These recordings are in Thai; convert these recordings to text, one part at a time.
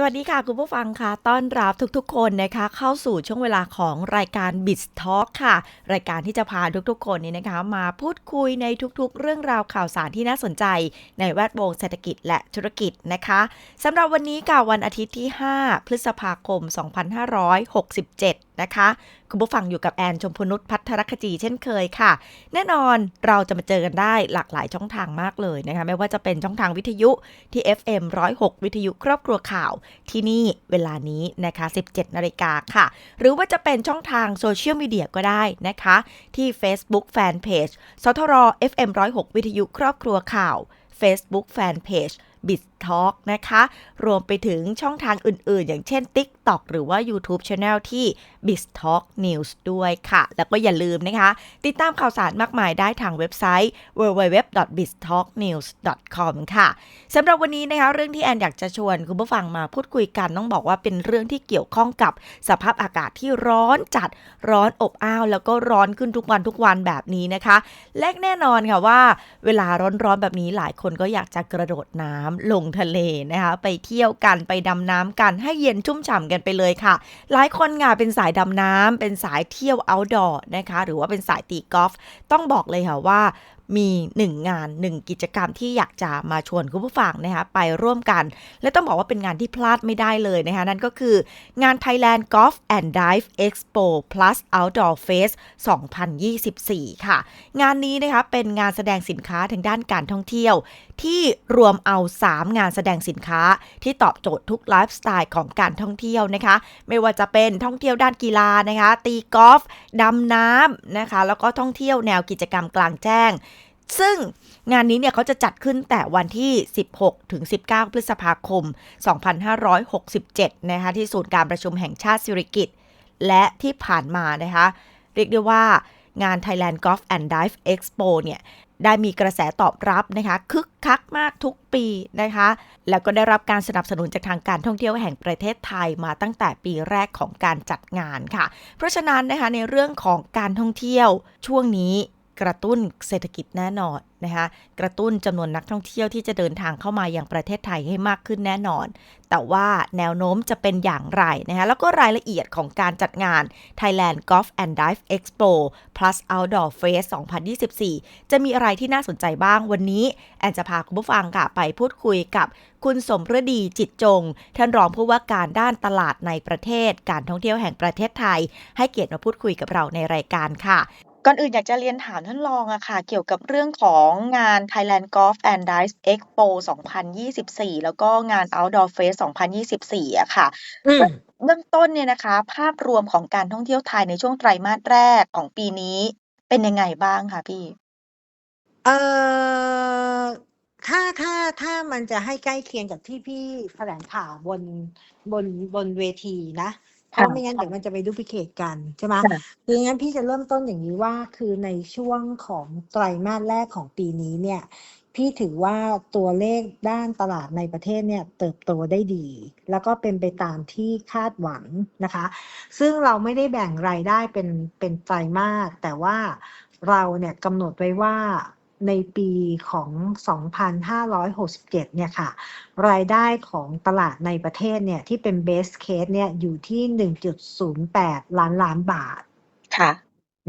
สวัสดีค่ะ คุณผู้ฟังค่ะ ต้อนรับทุกๆ คนนะคะ เข้าสู่ช่วงเวลาของรายการ b i t Talk ค่ะ รายการที่จะพาทุกๆ คนนี้นะคะ มาพูดคุยในทุกๆ เรื่องราวข่าวสารที่น่าสนใจ ในแวดวงเศรษฐกิจและธุรกิจนะคะสำหรับวันนี้ค่ะวันอาทิตย์ที่ 5 พฤษภาคม 2567 นะคะ คุณผู้ฟังอยู่กับแอนชมพนุษพัทรคจีเช่นเคยค่ะ แน่นอนเราจะมาเจอกันได้หลากหลายช่องทางมากเลยนะคะ ไม่ว่าจะเป็นช่องทางวิทยุที่ FM 106 วิทยุครอบครัวข่าว ที่นี่เวลานี้นะคะ 17 นาฬิกาค่ะ หรือว่าจะเป็นช่องทางโซเชียลมีเดียก็ได้นะคะ ที่ Facebook Fanpage สทร FM 106 วิทยุครอบครัวข่าว Facebook Fanpage b i z Talk นะคะ รวมไปถึงช่องทางอื่นๆ อย่างเช่น TikTok หรือว่า YouTube Channel ที่ b i z Talk News ด้วยค่ะ แล้วก็อย่าลืมนะคะ ติดตามข่าวสารมากมายได้ทางเว็บไซต์ www.biztalknews.com ค่ะสำหรับวันนี้นะคะ เรื่องที่แอนอยากจะชวนคุณผู้ฟังมาพูดคุยกันต้องบอกว่าเป็นเรื่องที่เกี่ยวข้องกับสภาพอากาศที่ร้อนจัดร้อนอบอ้าว แล้วก็ร้อนขึ้นทุกวันทุกวันแบบนี้นะคะ และแน่นอนค่ะว่า เวลาร้อนๆแบบนี้หลายคนก็อยากจะกระโดดน้ำลงทะเลนะคะไปเที่ยวกันไปดำน้ำกันให้เย็นชุ่มฉ่ำกันไปเลยค่ะ หลายคนงาเป็นสายดำน้ำเป็นสายเที่ยวเอาท์ดอร์นะคะหรือว่าเป็นสายตีกอล์ฟต้องบอกเลยค่ะว่า มีหนึ่งงานหนึ่งกิจกรรมที่อยากจะมาชวนคุณผู้ฟังนะคะไปร่วมกัน และต้องบอกว่าเป็นงานที่พลาดไม่ได้เลยนะคะนั่นก็คืองาน Thailand Golf and Dive Expo Plus Outdoor Fest 2024 ค่ะ งานนี้นะคะเป็นงานแสดงสินค้าทางด้านการท่องเที่ยว ที่รวมเอา 3 งานแสดงสินค้า ที่ตอบโจทย์ทุกไลฟ์สไตล์ของการท่องเที่ยวนะคะ ไม่ว่าจะเป็นท่องเที่ยวด้านกีฬานะคะ ตีกอล์ฟดำน้ำนะคะ แล้วก็ท่องเที่ยวแนวกิจกรรมกลางแจ้ง ซึ่งงานนี้เนี่ยเขาจะจัดขึ้นแต่วันที่ 16 ถึง 19 พฤษภาคม 2567 นะคะที่ศูนย์การประชุมแห่งชาติสิริกิติ์และที่ผ่านมานะคะเรียกได้ว่างาน Thailand Golf and Dive Expo เนี่ยได้มีกระแสตอบรับนะคะคึกคักมากทุกปีนะคะ แล้วก็ได้รับการสนับสนุนจากทางการท่องเที่ยวแห่งประเทศไทยมาตั้งแต่ปีแรกของการจัดงานค่ะ เพราะฉะนั้นนะคะในเรื่องของการท่องเที่ยวช่วงนี้ กระตุ้นเศรษฐกิจแน่นอนนะคะกระตุ้นจำนวนนักท่องเที่ยวที่จะเดินทางเข้ามายังประเทศไทยให้มากขึ้นแน่นอน แต่ว่าแนวโน้มจะเป็นอย่างไรนะคะแล้วก็รายละเอียดของการจัดงาน Thailand Golf and Dive Expo Plus Outdoor Fest 2024 จะมีอะไรที่น่าสนใจบ้างวันนี้ แอนจะพาคุณผู้ฟังค่ะไปพูดคุยกับคุณสมฤดีจิตจง ท่านรองผู้ว่าการด้านตลาดในประเทศ การท่องเที่ยวแห่งประเทศไทย ให้เกียรติมาพูดคุยกับเราในรายการค่ะ ก่อนอื่นอยากจะเรียนถามท่านรองอะค่ะ เกี่ยวกับเรื่องของงาน Thailand Golf and Dive Expo 2024 แล้วก็งาน Outdoor Fest 2024อะค่ะ อืม เบื้องต้นเนี่ยนะคะ ภาพรวมของการท่องเที่ยวไทยในช่วงไตรมาสแรกของปีนี้ เป็นยังไงบ้างคะพี่?เอ่อถ้าถ้าถ้ามันจะให้ใกล้เคียงกับที่พี่แถลงข่าวบนบนบนเวทีนะ เพค่ราะะไม่งั้นเดี๋ยวมันจะไป duplicate กันใช่ไหมค่ะคืองั้นพี่จะเริ่มต้นอย่างนี้ว่าคือในช่วงของไตรมาสแรกของปีนี้เนี่ย พี่ถือว่าตัวเลขด้านตลาดในประเทศเนี่ยเติบโตได้ดี แล้วก็เป็นไปตามที่คาดหวังนะคะ ซึ่งเราไม่ได้แบ่งรายได้เป็นเป็นไตรมาสแต่ว่าเราเนี่ยกำหนดไว้ว่า ในปีของ 2567 เนี่ยค่ะ รายได้ของตลาดในประเทศเนี่ยที่เป็น base case เนี่ยอยู่ที่ 1.08 ล้านล้านบาท ค่ะ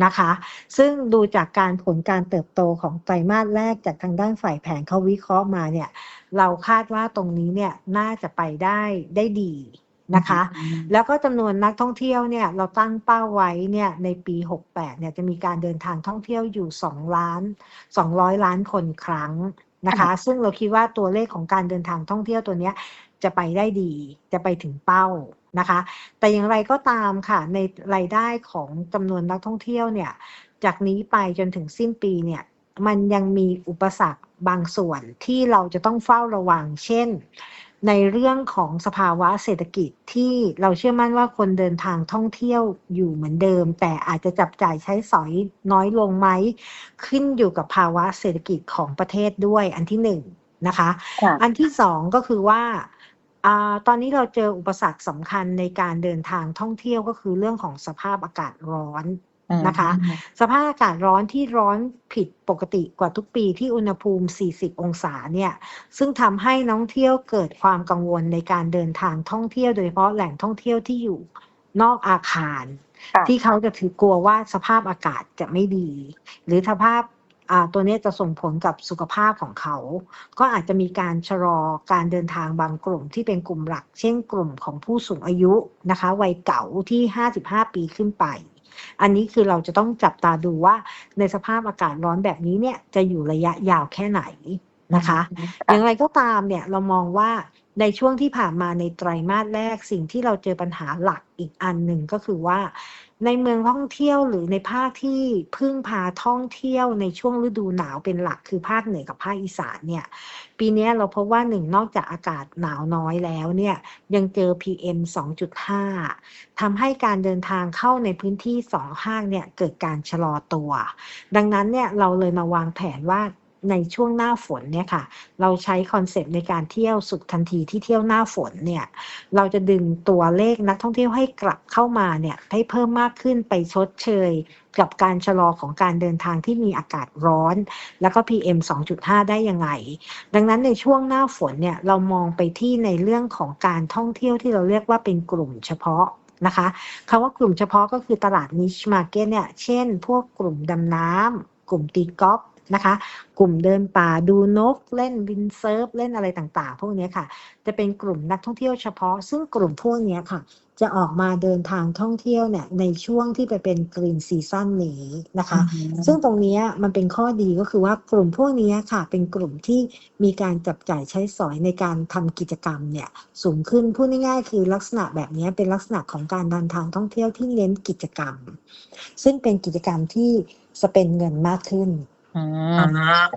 นะคะ ซึ่งดูจากการผลการเติบโตของไตรมาสแรกจากทางด้านฝ่ายแผนเขาวิเคราะห์มาเนี่ย เราคาดว่าตรงนี้เนี่ยน่าจะไปได้ได้ดี นะคะอืมแล้วก็จำนวนนักท่องเที่ยวเนี่ยเราตั้งเป้าไว้เนี่ยในปี 68เนี่ยจะมีการเดินทางท่องเที่ยวอยู่ 2 ล้าน 200 ล้านคนครั้งนะค่ะคะ ซึ่งเราคิดว่าตัวเลขของการเดินทางท่องเที่ยวตัวเนี้ยจะไปได้ดี จะไปถึงเป้านะคะ แต่อย่างไรก็ตามค่ะ ในรายได้ของจำนวนนักท่องเที่ยวเนี่ย จากนี้ไปจนถึงสิ้นปีเนี่ย มันยังมีอุปสรรคบางส่วนที่เราจะต้องเฝ้าระวัง เช่น ในเรื่องของสภาวะเศรษฐกิจที่เราเชื่อมั่นว่าคนเดินทางท่องเที่ยวอยู่เหมือนเดิม แต่อาจจะจับจ่ายใช้สอยน้อยลงไหม ขึ้นอยู่กับภาวะเศรษฐกิจของประเทศด้วยอันที่หนึ่งนะคะค่ะอันที่สองก็คือว่าอ่าตอนนี้เราเจออุปสรรคสำคัญในการเดินทางท่องเที่ยวก็คือเรื่องของสภาพอากาศร้อนอืม นะคะ สภาพอากาศร้อนที่ร้อนผิดปกติกว่าทุกปีที่อุณหภูมิ 40 องศาเนี่ย ซึ่งทำให้นักท่องเที่ยวเกิดความกังวลในการเดินทางท่องเที่ยวโดยเฉพาะแหล่งท่องเที่ยวที่อยู่นอกอาคารค่ะที่เขาจะถือกลัวว่าสภาพอากาศจะไม่ดี หรือสภาพอ่าตัวเนี้ยจะส่งผลกับสุขภาพของเขา ก็อาจจะมีการชะลอการเดินทางบางกลุ่มที่เป็นกลุ่มหลัก เช่นกลุ่มของผู้สูงอายุนะคะ วัยเก่าที่ 55 ปีขึ้นไป อันนี้คือเราจะต้องจับตาดูว่าในสภาพอากาศร้อนแบบนี้เนี่ยจะอยู่ระยะยาวแค่ไหนนะคะ อย่างไรก็ตามเนี่ยเรามองว่าในช่วงที่ผ่านมาในไตรมาสแรกสิ่งที่เราเจอปัญหาหลักอีกอันหนึ่งก็คือว่า ในเมืองท่องเที่ยวหรือในภาคที่พึ่งพาท่องเที่ยวในช่วงฤดูหนาวเป็นหลักคือภาคเหนือกับภาคอีสานเนี่ย ปีนี้เราพบว่าหนึ่งนอกจากอากาศหนาวน้อยแล้วเนี่ยยังเจอ PM 2.5ทำให้การเดินทางเข้าในพื้นที่สองห้างเนี่ยเกิดการชะลอตัว ดังนั้นเนี่ยเราเลยมาวางแผนว่า ในช่วงหน้าฝนเนี่ยค่ะ เราใช้คอนเซปต์ในการเที่ยวสุดทันทีที่เที่ยวหน้าฝนเนี่ย เราจะดึงตัวเลขนักท่องเที่ยวให้กลับเข้ามาเนี่ยให้เพิ่มมากขึ้นไปชดเชย กับการชะลอของการเดินทางที่มีอากาศร้อน แล้วก็ PM 2.5 ได้ยังไง ดังนั้นในช่วงหน้าฝนเนี่ยเรามองไปที่ในเรื่องของการท่องเที่ยวที่เราเรียกว่าเป็นกลุ่มเฉพาะนะคะคำว่ากลุ่มเฉพาะก็คือตลาดนิชมาร์เก็ตเนี่ย เช่น พวกกลุ่มดำน้ำกลุ่มตีกอล์ฟ นะคะ กลุ่มเดินป่าดูนกเล่นวินเซิร์ฟเล่นอะไรต่างๆ พวกเนี้ยค่ะ จะเป็นกลุ่มนักท่องเที่ยวเฉพาะ ซึ่งกลุ่มพวกเนี้ยค่ะ จะออกมาเดินทางท่องเที่ยวเนี่ยในช่วงที่ไปเป็นกรีนซีซั่นนี้นะคะ ซึ่งตรงเนี้ยมันเป็นข้อดีก็คือว่ากลุ่มพวกเนี้ยค่ะ เป็นกลุ่มที่มีการจับจ่ายใช้สอยในการทำกิจกรรมเนี่ยสูงขึ้นพูดง่ายๆ คือลักษณะแบบเนี้ยเป็นลักษณะของการเดินทางท่องเที่ยวที่เน้นกิจกรรม ซึ่งเป็นกิจกรรมที่สเปนเงินมากขึ้น อืม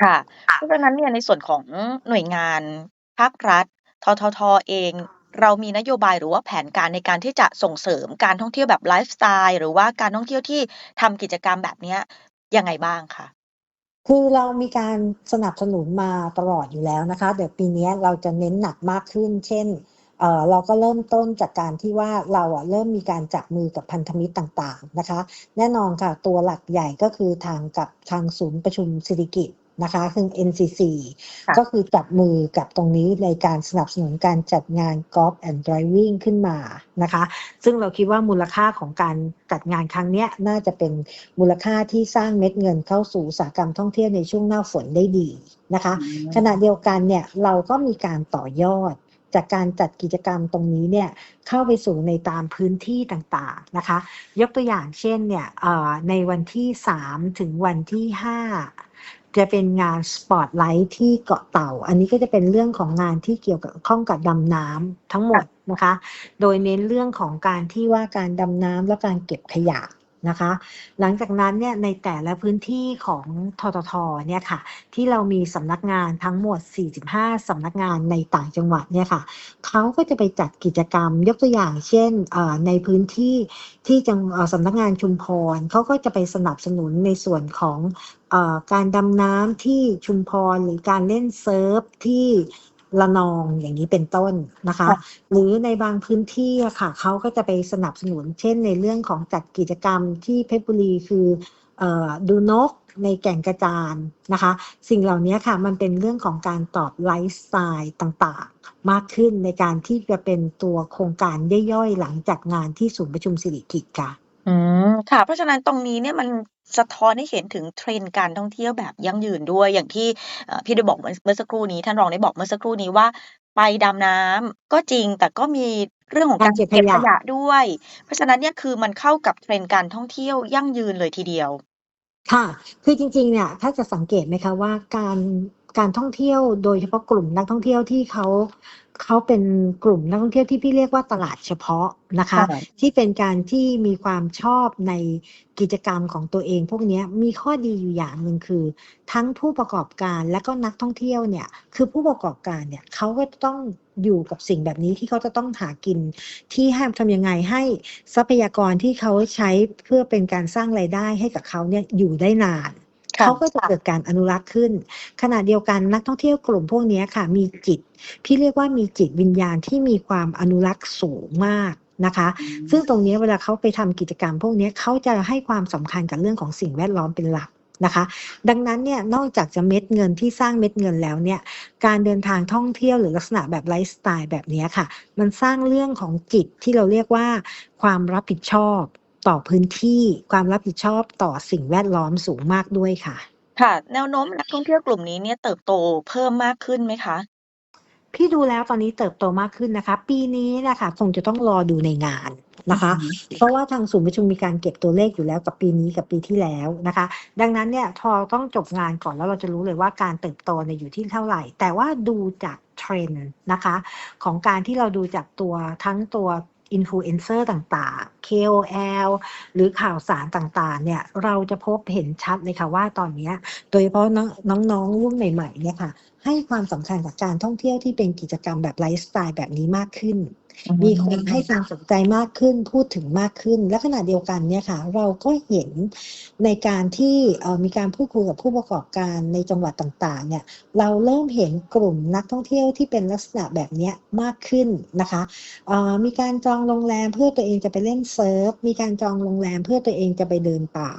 ค่ะ เพราะฉะนั้นเนี่ยในส่วนของหน่วยงานภาครัฐททท เอง เรามีนโยบาย หรือว่าแผนการในการที่จะส่งเสริมการท่องเที่ยวแบบไลฟ์สไตล์ หรือว่าการท่องเที่ยวที่ทำกิจกรรมแบบเนี้ย ยังไงบ้างคะ คือเรามีการสนับสนุนมาตลอดอยู่แล้วนะคะเดี๋ยวปีเนี้ยเราจะเน้นหนักมากขึ้น เช่น เอ่อเราก็เริ่มต้นจากการที่ว่าเราอะเริ่มมีการจับมือกับพันธมิตรต่างๆนะคะ แน่นอนค่ะตัวหลักใหญ่ก็คือทางกับทางศูนย์ประชุมสิริกิตนะคะคือ NCC ค่ะก็คือจับมือกับตรงนี้ในการสนับสนุนการจัดงาน Golf and Driving ขึ้นมานะคะ ซึ่งเราคิดว่ามูลค่าของการจัดงานครั้งเนี้ยน่าจะเป็นมูลค่าที่สร้างเม็ดเงินเข้าสู่อุตสาหกรรมท่องเที่ยวในช่วงหน้าฝนได้ดีนะคะ ขณะเดียวกันเนี่ยเราก็มีการต่อยอด จากการจัดกิจกรรมตรงนี้เนี่ยเข้าไปสู่ในตามพื้นที่ต่างๆนะคะ ยกตัวอย่างเช่นเนี่ยในวันที่ 3 ถึงวันที่ 5จะเป็นงานสปอตไลท์ที่เกาะเต่า อันนี้ก็จะเป็นเรื่องของงานที่เกี่ยวกับข้องกับดำน้ำทั้งหมดนะคะ โดยเน้นเรื่องของการที่ว่าการดำน้ำและการเก็บขยะ นะคะ หลังจากนั้นเนี่ยในแต่ละพื้นที่ของทททเนี่ยค่ะ ที่เรามีสำนักงานทั้งหมด 45 สำนักงานในต่างจังหวัดเนี่ยค่ะเขาก็จะไปจัดกิจกรรมยกตัวอย่างเช่นในพื้นที่ที่จังสำนักงานชุมพรเขาก็จะไปสนับสนุนในส่วนของอการดำน้ำที่ชุมพรหรือการเล่นเซิร์ฟที่ ละนองอย่างนี้เป็นต้นนะคะค่ะหรือในบางพื้นที่อะค่ะเขาก็จะไปสนับสนุน เช่นในเรื่องของจัดกิจกรรมที่เพชรบุรีคือเอ่อดูนกในแก่งกระจานนะคะ สิ่งเหล่านี้ค่ะมันเป็นเรื่องของการตอบไลฟ์สไตล์ต่างๆ มากขึ้นในการที่จะเป็นตัวโครงการย่อยๆ หลังจากงานที่ศูนย์ประชุมสิริกิติ์ค่ะอื ม ค่ะ เพราะฉะนั้นตรงนี้เนี่ยมันสะท้อนให้เห็นถึง trend การท่องเที่ยวแบบยั่งยืนด้วย อย่างที่ เอ่อ พี่ได้บอกเมื่อ เมื่อสักครู่นี้ ท่านรองได้บอกเมื่อสักครู่นี้ว่า ไปดำน้ำก็จริง แต่ก็มีเรื่องของกาการรเก็บขเก็บยะยะด้วย เพราะฉะนั้นเนี่ยคือมันเข้ากับ trend การท่องเที่ยวยั่งยืนเลยทีเดียว ค่ะ คือจริง ๆ เนี่ย ถ้าจะสังเกตไหมคะว่า การ การท่องเที่ยว โดยเฉพาะกลุ่มนักท่องเที่ยวที่เขา เขาเป็นกลุ่มนักท่องเที่ยวที่พี่เรียกว่าตลาดเฉพาะนะคะค่ะที่เป็นการที่มีความชอบในกิจกรรมของตัวเอง พวกเนี้ยมีข้อดีอยู่อย่างหนึ่งคือ ทั้งผู้ประกอบการและก็นักท่องเที่ยวเนี่ย คือผู้ประกอบการเนี่ยเขาก็ต้องอยู่กับสิ่งแบบนี้ที่เขาจะต้องหากินที่ห้ามทำยังไงให้ทรัพยากรที่เขาใช้เพื่อเป็นการสร้างรายได้ให้กับเขาเนี่ยอยู่ได้นานค่ะ เขาก็จะเกิดการอนุรักษ์ขึ้น ขณะเดียวกันนักท่องเที่ยวกลุ่มพวกเนี้ยค่ะ มีจิต พี่เรียกว่ามีจิตวิญญาณที่มีความอนุรักษ์สูงมากนะคะ ซึ่งตรงเนี้ยเวลาเขาไปทำกิจกรรม พวกเนี้ยเขาจะให้ความสำคัญกับเรื่องของสิ่งแวดล้อมเป็นหลักนะคะ ดังนั้นเนี่ยนอกจากจะเม็ดเงินที่สร้างเม็ดเงินแล้วเนี่ย การเดินทางท่องเที่ยวหรือลักษณะแบบไลฟ์สไตล์แบบเนี้ยค่ะ มันสร้างเรื่องของจิตที่เราเรียกว่าความรับผิดชอบ ต่อพื้นที่ความรับผิดชอบต่อสิ่งแวดล้อมสูงมากด้วยค่ะ ค่ะ แนวโน้มนักท่องเที่ยวกลุ่มนี้เนี่ยเติบโตเพิ่มมากขึ้นไหมคะ พี่ดูแล้วตอนนี้เติบโตมากขึ้นนะคะ ปีนี้นะคะคงจะต้องรอดูในงานนะคะ อืมเพราะว่าทางศูนย์ประชุมมีการเก็บตัวเลขอยู่แล้วกับปีนี้กับปีที่แล้วนะคะ ดังนั้นเนี่ยทอต้องจบงานก่อนแล้วเราจะรู้เลยว่าการเติบโตเนี่ยอยู่ที่เท่าไหร่ แต่ว่าดูจากเทรนด์นะคะ ของการที่เราดูจากตัวทั้งตัว อินฟลูเอนเซอร์ต่างๆ KOL หรือข่าวสารต่างๆ เนี่ย เราจะพบเห็นชัดเลยค่ะว่าตอนนี้ โดยเฉพาะน้องน้องๆรุ่นใหม่ ๆ เนี่ยค่ะ ให้ความสำคัญกับการท่องเที่ยวที่เป็นกิจกรรมแบบไลฟ์สไตล์แบบนี้มากขึ้น มีคนให้ความสนใจมากขึ้นพูดถึงมากขึ้น และขณะเดียวกันเนี่ยค่ะ เราก็เห็นในการที่เอ่อมีการพูดคุยกับผู้ประกอบการในจังหวัดต่างๆ เนี่ยเราเริ่มเห็นกลุ่มนักท่องเที่ยวที่เป็นลักษณะแบบเนี้ยมากขึ้นนะคะเอ่อมีการจองโรงแรมเพื่อตัวเองจะไปเล่นเซิร์ฟมีการจองโรงแรมเพื่อตัวเองจะไปเดินป่า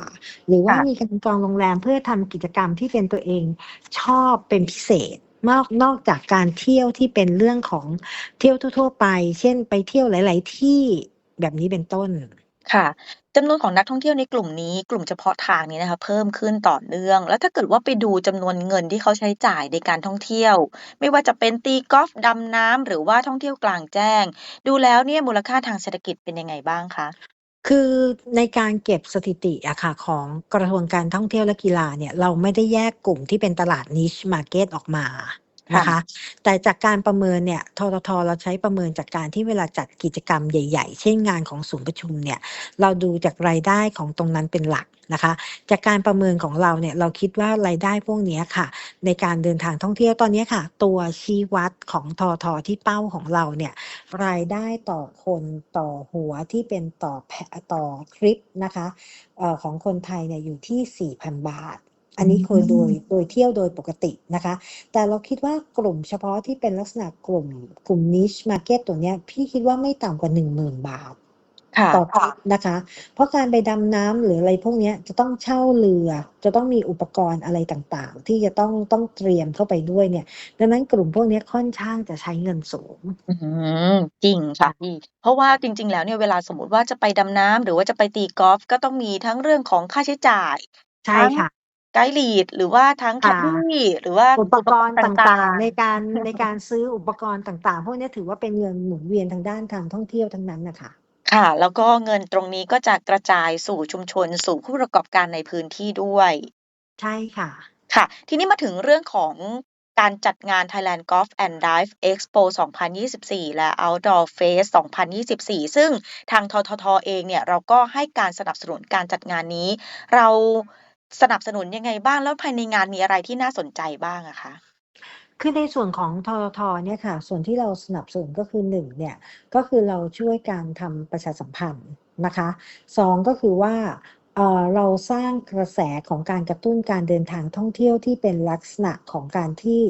หรือว่าค่ะมีการจองโรงแรมเพื่อทำกิจกรรมที่เป็นตัวเองชอบเป็นพิเศษ นอกนอกจากการเที่ยวที่เป็นเรื่องของเที่ยวทั่ว ๆ ไป เช่น ไปเที่ยวหลาย ๆ ที่ แบบนี้เป็นต้น ค่ะ จำนวนของนักท่องเที่ยวในกลุ่มนี้ กลุ่มเฉพาะทางนี้นะคะ เพิ่มขึ้นต่อเนื่อง แล้วถ้าเกิดว่าไปดูจำนวนเงินที่เขาใช้จ่ายในการท่องเที่ยว ไม่ว่าจะเป็นตีกอล์ฟดำน้ำ หรือว่าท่องเที่ยวกลางแจ้ง ดูแล้วเนี่ยมูลค่าทางเศรษฐกิจเป็นยังไงบ้างคะ คือในการเก็บสถิติอะค่ะของกระทรวงการท่องเที่ยวและกีฬาเนี่ย เราไม่ได้แยกกลุ่มที่เป็นตลาดนิชมาร์เก็ตออกมา นะคะ แต่จากการประเมินเนี่ยทททเราใช้ประเมินจากการที่เวลาจัดกิจกรรมใหญ่ ๆ เช่นงานของศูนย์ประชุมเนี่ย เราดูจากรายได้ของตรงนั้นเป็นหลักนะคะ จากการประเมินของเราเนี่ยเราคิดว่ารายได้พวกนี้ค่ะ ในการเดินทางท่องเที่ยวตอนนี้ค่ะ ตัวชี้วัดของททที่เป้าของเราเนี่ยรายได้ต่อคนต่อหัวที่เป็นต่อแพต่อทริปนะคะออของคนไทยเนี่ยอยู่ที่ 4,000 บาท อันนี้คือโดยโดยเที่ยวโดยปกตินะคะ แต่เราคิดว่ากลุ่มเฉพาะที่เป็นลักษณะกลุ่มกลุ่ม niche market ตัวเนี้ย พี่คิดว่าไม่ต่ำกว่า10,000บาทค่ะต่อทริปนะคะ เพราะการไปดำน้ำหรืออะไรพวกเนี้ยจะต้องเช่าเรือ จะต้องมีอุปกรณ์อะไรต่างๆ ที่จะต้องต้องเตรียมเข้าไปด้วยเนี่ย ดังนั้นกลุ่มพวกเนี้ยค่อนข้างจะใช้เงินสูงอืมจริงค่ะพี่เพราะว่าจริง ๆ แล้วเนี่ยเวลาสมมติว่าจะไปดำน้ำหรือว่าจะไปตีกอล์ฟก็ต้องมีทั้งเรื่องของค่าใช้จ่ายใช่ค่ะ ไกด์ลีดหรือว่าทั้งแคค่ะดดี้หรือว่าอุปกรณ์ต่างๆ ในๆ การในการซื้ออุปกรณ์ต่าง ๆ พวกเนี้ยถือว่าเป็นเงินหมุนเวียนทางด้านการท่องเที่ยวทั้งนั้นนะคะค่ะ แล้วก็เงินตรงนี้ก็จะกระจายสู่ชุมชน สู่ผู้ประกอบการในพื้นที่ด้วย ใช่ค่ะ ค่ะ ทีนี้มาถึงเรื่องของการจัดงาน Thailand Golf and Dive Expo 2024 และ Outdoor Fest 2024 ซึ่งทางททท เองเนี่ย เราก็ให้การสนับสนุนการจัดงานนี้ เรา สนับสนุนยังไงบ้าง แล้วภายในงานมีอะไรที่น่าสนใจบ้างอะคะ คือในส่วนของ ททท เนี่ยค่ะ ส่วนที่เราสนับสนุนก็คือหนึ่งเนี่ย ก็คือเราช่วยการทำประชาสัมพันธ์นะคะสองก็คือว่า เอ่อ เราสร้างกระแสของการกระตุ้นการเดินทางท่องเที่ยวที่เป็นลักษณะของการที่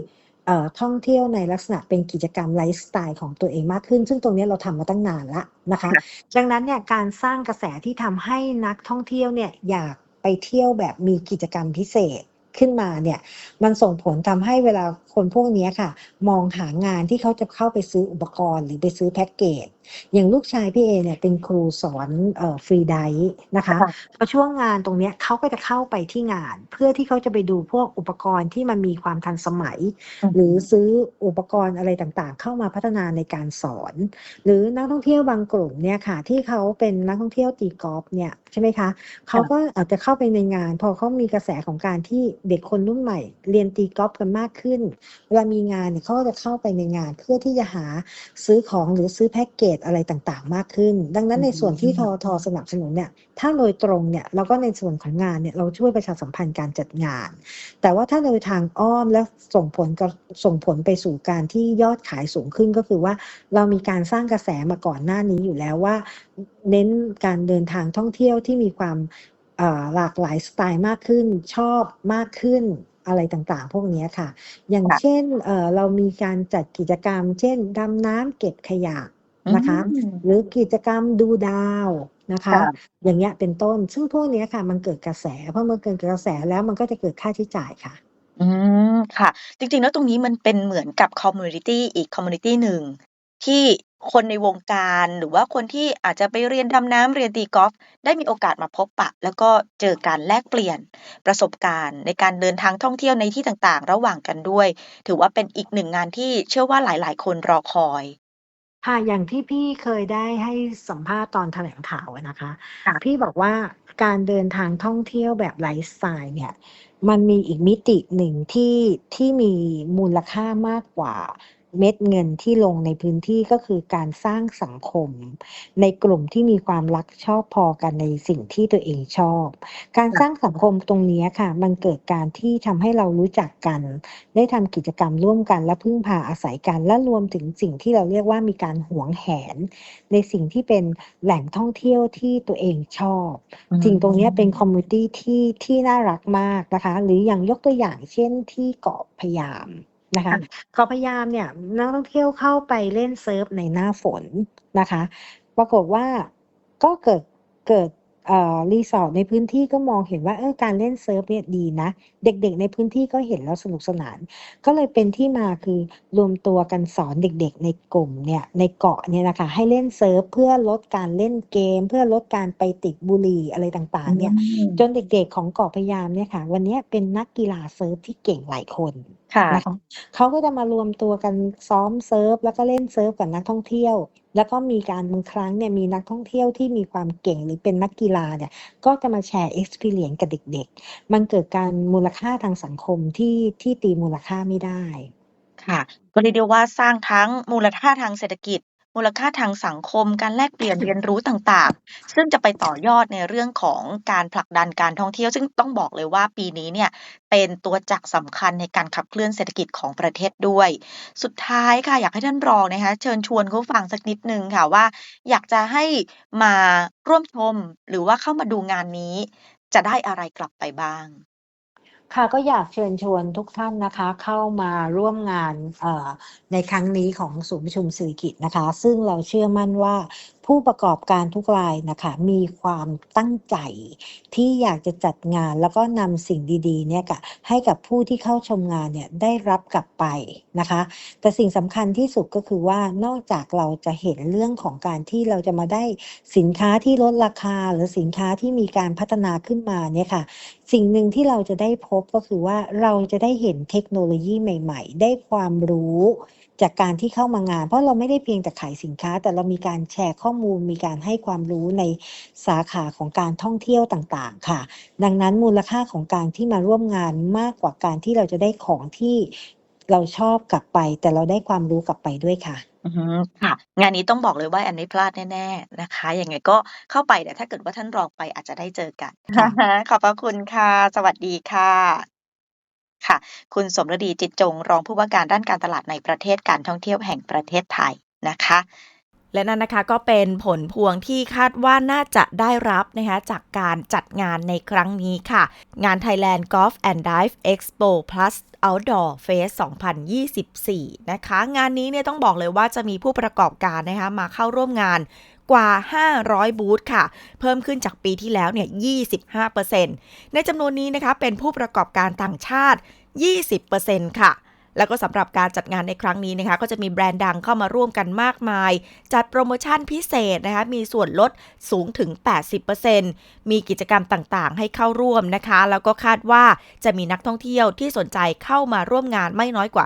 เอ่อ ท่องเที่ยวในลักษณะเป็นกิจกรรมไลฟ์สไตล์ของตัวเองมากขึ้น ซึ่งตรงเนี้ยเราทำมาตั้งนานละนะคะ ค่ะ ดังนั้นเนี่ย การสร้างกระแสที่ทำให้นักท่องเที่ยวเนี่ยอยาก ไปเที่ยวแบบมีกิจกรรมพิเศษขึ้นมาเนี่ยมันส่งผลทำให้เวลาคนพวกนี้ค่ะ มองหางานที่เขาจะเข้าไปซื้ออุปกรณ์หรือไปซื้อแพ็กเกจอย่างลูกชายพี่เอเนี่ยเป็นครูสอนเอ่อฟรีไดฟ์นะคะค่ะพอช่วงงานตรงเนี้ยเขาก็จะเข้าไปที่งาน เพื่อที่เขาจะไปดูพวกอุปกรณ์ที่มันมีความทันสมัย หรือซื้ออุปกรณ์อะไรต่างๆ เข้ามาพัฒนาในการสอน หรือนักท่องเที่ยวบางกลุ่มเนี่ยค่ะ ที่เขาเป็นนักท่องเที่ยวตีกอล์ฟเนี่ยใช่ไหมคะเขาก็อาจจะเข้าไปในงาน พอเขามีกระแสของการที่เด็กคนรุ่นใหม่ เรียนตีกอล์ฟกันมากขึ้นเวลามีงานเนี่ยเขาก็จะเข้าไปในงาน เพื่อที่จะหาซื้อของหรือซื้อแพ็กเกจอะไรต่างๆ มากขึ้น ดังนั้นในส่วนที่ทอทอสนับสนุนเนี่ยถ้าโดยตรงเนี่ยเราก็ในส่วนของงานเนี่ยเราช่วยประชาสัมพันธ์การจัดงาน แต่ว่าถ้าโดยทางอ้อมและส่งผลกับส่งผลไปสู่การที่ยอดขายสูงขึ้นก็คือว่าเรามีการสร้างกระแสมาก่อนหน้านี้อยู่แล้วว่า เน้นการเดินทางท่องเที่ยวที่มีความเอ่อหลากหลายสไตล์มากขึ้นชอบมากขึ้นอะไรต่างๆ พวกเนี้ยค่ะ อย่างค่ะเช่นเอ่อเรามีการจัดกิจกรรม เช่นดำน้ำเก็บขยะ นะคะอืมหรือกิจกรรมดูดาวนะคะค่ะอย่างเงี้ยเป็นต้น ซึ่งพวกเนี้ยค่ะ มันเกิดกระแสพอมันเกิดกระแสแล้วมันก็จะเกิดค่าใช้จ่ายค่ะ อืมค่ะ จริงๆ แล้วตรงนี้มันเป็นเหมือนกับคอมมูนิตีอีกคอมมูนิตีหนึ่งที่คนในวงการหรือว่าคนที่อาจจะไปเรียนดำน้ำเรียนตีกอล์ฟได้มีโอกาสมาพบปะ แล้วก็เจอการแลกเปลี่ยนประสบการณ์ ในการเดินทางท่องเที่ยวในที่ต่างๆ ระหว่างกันด้วย ถือว่าเป็นอีกหนึ่งงานที่เชื่อว่าหลายๆ คนรอคอย ค่ะอย่างที่พี่เคยได้ให้สัมภาษณ์ตอนแถลงข่าวอะนะคะ ค่ะ พี่บอกว่าการเดินทางท่องเที่ยวแบบไลฟ์สไตล์เนี่ย มันมีอีกมิติหนึ่งที่ที่มีมูลค่ามากกว่า เม็ดเงินที่ลงในพื้นที่ก็คือการสร้างสังคม ในกลุ่มที่มีความรักชอบพอกันในสิ่งที่ตัวเองชอบ การสร้างสังคมตรงนี้ค่ะ มันเกิดการที่ทำให้เรารู้จักกัน ได้ทำกิจกรรมร่วมกันและพึ่งพาอาศัยกัน และรวมถึงสิ่งที่เราเรียกว่ามีการหวงแหน ในสิ่งที่เป็นแหล่งท่องเที่ยวที่ตัวเองชอบสิ่งตรงนี้เป็นคอมมูนิตี้ที่ที่น่ารักมากนะคะ หรืออย่างยกตัวอย่างเช่นที่เกาะพยาม นะคะค่ะเกาะพะยามเนี่ยนักท่องเที่ยวเข้าไปเล่นเซิร์ฟในหน้าฝนนะคะ ปรากฏว่าก็เกิดเกิดเอ่อรีสอร์ทในพื้นที่ก็มองเห็นว่าเออการเล่นเซิร์ฟเนี่ยดีนะ เด็กๆ ในพื้นที่ก็เห็นแล้วสนุกสนาน ก็เลยเป็นที่มาคือรวมตัวกันสอนเด็กๆ ในกลุ่มเนี่ยในเกาะเนี่ยนะคะให้เล่นเซิร์ฟเพื่อลดการเล่นเกม เพื่อลดการไปติดบุหรี่อะไรต่างอืๆเนี่ยมจนเด็กๆ ของเกาะพะยามเนี่ยค่ะ วันเนี้ยเป็นนักกีฬาเซิร์ฟที่เก่งหลายคน ค่ะ นะคะเขาก็จะมารวมตัวกันซ้อมเซิร์ฟแล้วก็เล่นเซิร์ฟกับนักท่องเที่ยว แล้วก็มีการบางครั้งเนี่ยมีนักท่องเที่ยวที่มีความเก่งหรือเป็นนักกีฬาเนี่ยก็จะมาแชร์ experience กับเด็กๆ มันเกิดการมูลค่าทางสังคมที่ที่ตีมูลค่าไม่ได้ ค่ะ ก็เรียกได้ว่าสร้างทั้งมูลค่าทางเศรษฐกิจ มูลค่าทางสังคม การแลกเปลี่ยนเรียนรู้ต่างๆ ซึ่งจะไปต่อยอดในเรื่องของการผลักดันการท่องเที่ยว ซึ่งต้องบอกเลยว่าปีนี้เนี่ยเป็นตัวจักรสำคัญในการขับเคลื่อนเศรษฐกิจของประเทศด้วย สุดท้ายค่ะอยากให้ท่านรองนะคะเชิญชวนคุณฟังสักนิดนึงค่ะว่า อยากจะให้มาร่วมชมหรือว่าเข้ามาดูงานนี้ จะได้อะไรกลับไปบ้าง ค่ะก็อยากเชิญชวนทุกท่านนะคะ เข้ามาร่วมงานในครั้งนี้ของศูนย์ประชุมสื่อกิจนะคะ ซึ่งเราเชื่อมั่นว่าผู้ประกอบการทุกรายนะคะมีความตั้งใจที่อยากจะจัดงานแล้วก็นำสิ่งดีๆเนี่ยค่ะให้กับผู้ที่เข้าชมงานเนี่ยได้รับกลับไปนะคะ แต่สิ่งสำคัญที่สุดก็คือว่านอกจากเราจะเห็นเรื่องของการที่เราจะมาได้สินค้าที่ลดราคา หรือสินค้าที่มีการพัฒนาขึ้นมาเนี่ยค่ะ สิ่งหนึ่งที่เราจะได้พบก็คือว่าเราจะได้เห็นเทคโนโลยีใหม่ ๆ ได้ความรู้ จากการที่เข้ามางาน เพราะเราไม่ได้เพียงแต่ขายสินค้า แต่เรามีการแชร์ข้อมูล มีการให้ความรู้ในสาขาของการท่องเที่ยวต่างๆ ค่ะ ดังนั้นมูลค่าของการที่มาร่วมงานมากกว่าการที่เราจะได้ของที่เราชอบกลับไป แต่เราได้ความรู้กลับไปด้วยค่ะ อือฮึค่ะ งานนี้ต้องบอกเลยว่าแอนไม่พลาดแน่ๆนะคะยังไงก็เข้าไปแต่ถ้าเกิดว่าท่านรองไปอาจจะได้เจอกัน ค่ะ ขอบพระคุณค่ะ สวัสดีค่ะ ค่ะ คุณสมฤดีจิตจงรองผู้ว่าการด้านการตลาดในประเทศการท่องเที่ยวแห่งประเทศไทยนะคะและนั่นนะคะก็เป็นผลพวงที่คาดว่าน่าจะได้รับนะคะจากการจัดงานในครั้งนี้ค่ะ งาน Thailand Golf and Dive Expo Plus Outdoor Fest 2024 นะคะ งานนี้เนี่ยต้องบอกเลยว่าจะมีผู้ประกอบการนะคะมาเข้าร่วมงาน กว่า 500 บูธค่ะ เพิ่มขึ้นจากปีที่แล้วเนี่ย 25%ในจำนวนนี้นะคะเป็นผู้ประกอบการต่างชาติ 20%ค่ะแล้วก็สำหรับการจัดงานในครั้งนี้นะคะ ก็จะมีแบรนด์ดังเข้ามาร่วมกันมากมาย จัดโปรโมชั่นพิเศษนะคะ มีส่วนลดสูงถึง 80%มีกิจกรรมต่างๆ ให้เข้าร่วมนะคะ แล้วก็คาดว่าจะมีนักท่องเที่ยวที่สนใจเข้ามาร่วมงานไม่น้อยกว่า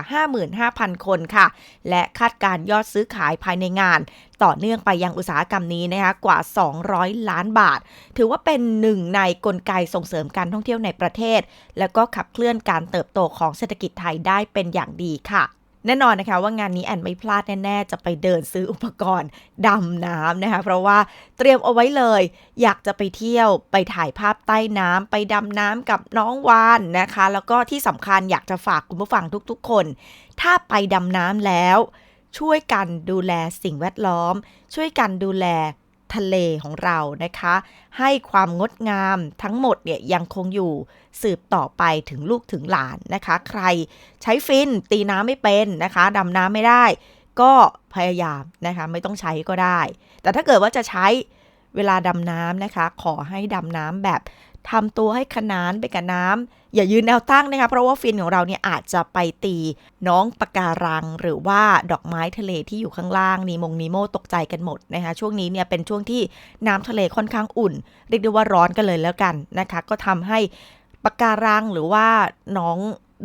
55,000 คนค่ะ และคาดการยอดซื้อขายภายในงาน ต่อเนื่องไปยังอุตสาหกรรมนี้นะคะกว่า 200 ล้านบาท ถือว่าเป็นหนึ่งในกลไกส่งเสริมการท่องเที่ยวในประเทศ แล้วก็ขับเคลื่อนการเติบโตของเศรษฐกิจไทยได้เป็นอย่างดีค่ะแน่นอนนะคะว่างานนี้แอนไม่พลาดแน่ๆ จะไปเดินซื้ออุปกรณ์ดำน้ำนะคะ เพราะว่าเตรียมเอาไว้เลย อยากจะไปเที่ยวไปถ่ายภาพใต้น้ำไปดำน้ำกับน้องวานนะคะ แล้วก็ที่สำคัญอยากจะฝากคุณผู้ฟังทุกๆคน ถ้าไปดำน้ำแล้ว ช่วยกันดูแลสิ่งแวดล้อม ช่วยกันดูแลทะเลของเรานะคะ ให้ความงดงามทั้งหมดเนี่ยยังคงอยู่สืบต่อไปถึงลูกถึงหลานนะคะ ใครใช้ฟินตีน้ำไม่เป็นนะคะดำน้ำไม่ได้ ก็พยายามนะคะไม่ต้องใช้ก็ได้ แต่ถ้าเกิดว่าจะใช้เวลาดำน้ำนะคะ ขอให้ดำน้ำแบบ ทำตัวให้ขนานไปกับน้ำอย่ายืนแนวตั้งนะคะ เพราะว่าฟินของเราเนี่ยอาจจะไปตีน้องปะการัง หรือว่าดอกไม้ทะเลที่อยู่ข้างล่างนีมงนีโมตกใจกันหมดนะคะช่วงนี้เนี่ยเป็นช่วงที่น้ำทะเลค่อนข้างอุ่น เรียกได้ว่าร้อนกันเลยแล้วกันนะคะ ก็ทำให้ปะการังหรือว่าน้อง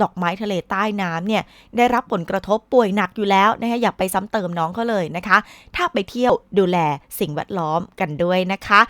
ดอกไม้ทะเลใต้น้ำเนี่ยได้รับผลกระทบป่วยหนักอยู่แล้วนะคะอย่าไปซ้ำเติมน้องเขาเลยนะคะ ถ้าไปเที่ยวดูแลสิ่งแวดล้อมกันด้วยนะคะ